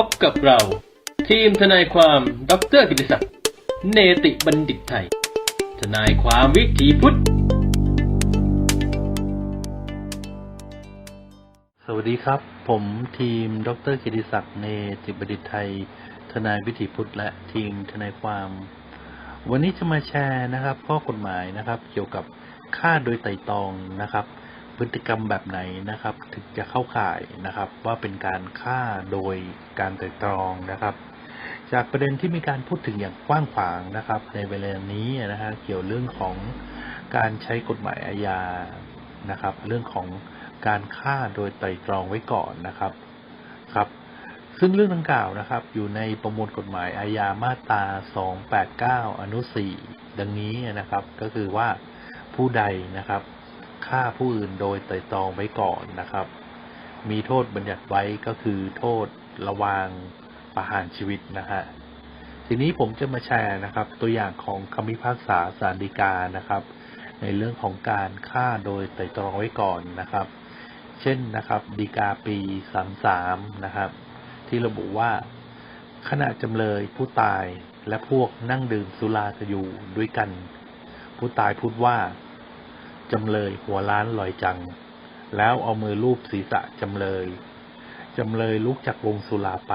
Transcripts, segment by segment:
พบกับเรา ทีมทนายความดรกิติศักดิ์เนติบัณฑิตไทย ทนายความวิถีพุทธ สวัสดีครับ ผมทีมดรกิติศักดิ์เนติบัณฑิตไทย ทนายวิถีพุทธ และทีมทนายความ วันนี้จะมาแชร์นะครับ ข้อกฎหมายนะครับ เกี่ยวกับฆ่าโดยไตร่ตรองนะครับ พฤติกรรมแบบไหนนะครับ ถึงจะเข้าข่ายนะครับ ว่าเป็นการฆ่าโดยการไตร่ตรองนะครับ จากประเด็นที่มีการพูดถึงอย่างกว้างขวางนะครับ ในเวลานี้นะฮะเกี่ยวเรื่องของการใช้กฎหมายอาญานะครับ เรื่องของการฆ่าโดยไตร่ตรองไว้ก่อนนะครับครับ ซึ่งเรื่องดังกล่าวนะครับ อยู่ในประมวลกฎหมายอาญามาตรา 289 อนุ 4 ดังนี้นะครับ ก็คือว่าผู้ใดนะครับ ฆ่าผู้อื่นโดยไตร่ตรองไว้ก่อนนะครับ มีโทษบัญญัติไว้ก็คือโทษระวางประหารชีวิตนะฮะทีนี้ผมจะมาแชร์นะครับ ตัวอย่างของคำพิพากษาสารดีกานะครับ ในเรื่องของการฆ่าโดยไตร่ตรองไว้ก่อนนะครับ เช่นนะครับดีกาปี33นะครับ ที่ระบุว่าขณะจำเลยผู้ตายและพวกนั่งดื่มสุรากันอยู่ด้วยกัน ผู้ตายพูดว่า จำเลยหัวล้านลอยจัง แล้วเอามือลูบศีรษะจำเลย จำเลยลุกจากวงสุราไป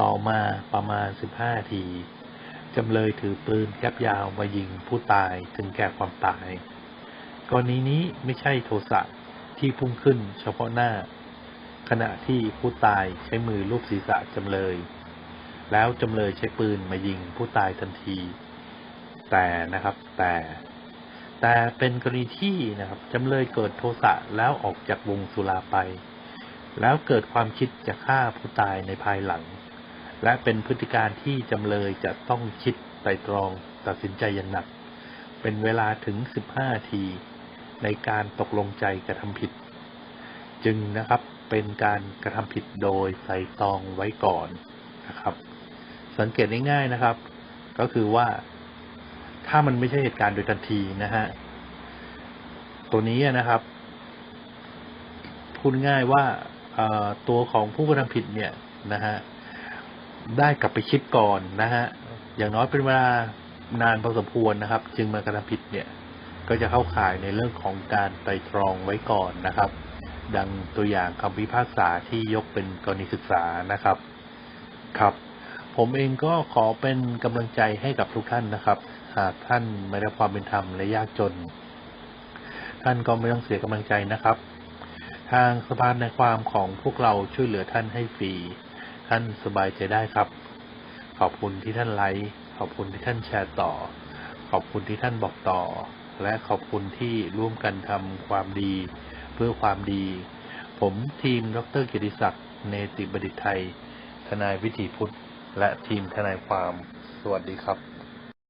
ต่อมาประมาณ15ที จำเลยถือปืนแก๊ปยาวมายิงผู้ตายถึงแก่ความตายกรณีนี้ไม่ใช่โทสะที่พุ่งขึ้นเฉพาะหน้า ขณะที่ผู้ตายใช้มือลูบศีรษะจำเลย แล้วจำเลยใช้ปืนมายิงผู้ตายทันที แต่นะครับแต่ แต่เป็นกรณีที่นะครับจำเลยเกิดโทสะแล้วออกจากวงสุราไป แล้วเกิดความคิดจะฆ่าผู้ตายในภายหลัง และเป็นพฤติการที่จำเลยจะต้องคิดไตร่ตรองตัดสินใจอย่างหนัก เป็นเวลาถึง 15 ที ในการตกลงใจกระทำผิด จึงนะครับเป็นการกระทำผิดโดยไตร่ตองไว้ก่อนนะครับ สังเกตง่ายๆนะครับ ก็คือว่า ถ้ามันไม่ใช่เหตุการณ์โดยทันทีนะฮะ ตัวนี้นะครับพูดง่ายว่าตัวของผู้กระทำผิดเนี่ยนะฮะได้กลับไปคิดก่อนนะฮะอย่างน้อยเป็นเวลานานพอสมควรนะครับ จึงมากระทำผิดเนี่ย ก็จะเข้าข่ายในเรื่องของการไตร่ตรองไว้ก่อนนะครับ ดังตัวอย่างคำพิพากษาที่ยกเป็นกรณีศึกษานะครับ ครับ ผมเองก็ขอเป็นกำลังใจให้กับทุกท่านนะครับ หากท่านไม่ได้ความเป็นธรรมและยากจน ท่านก็ไม่ต้องเสียกำลังใจนะครับ ทางสภาในความของพวกเราช่วยเหลือท่านให้ฟรีท่านสบายใจได้ครับ ขอบคุณที่ท่านไลค์ขอบคุณที่ท่านแชร์ต่อ ขอบคุณที่ท่านบอกต่อ และขอบคุณที่ร่วมกันทำความดี เพื่อความดี ผมทีมดรกียรติศักดิ์เนติบัณฑิตไทย ทนายวิถีพุทธ และทีมทนายความ สวัสดีครับ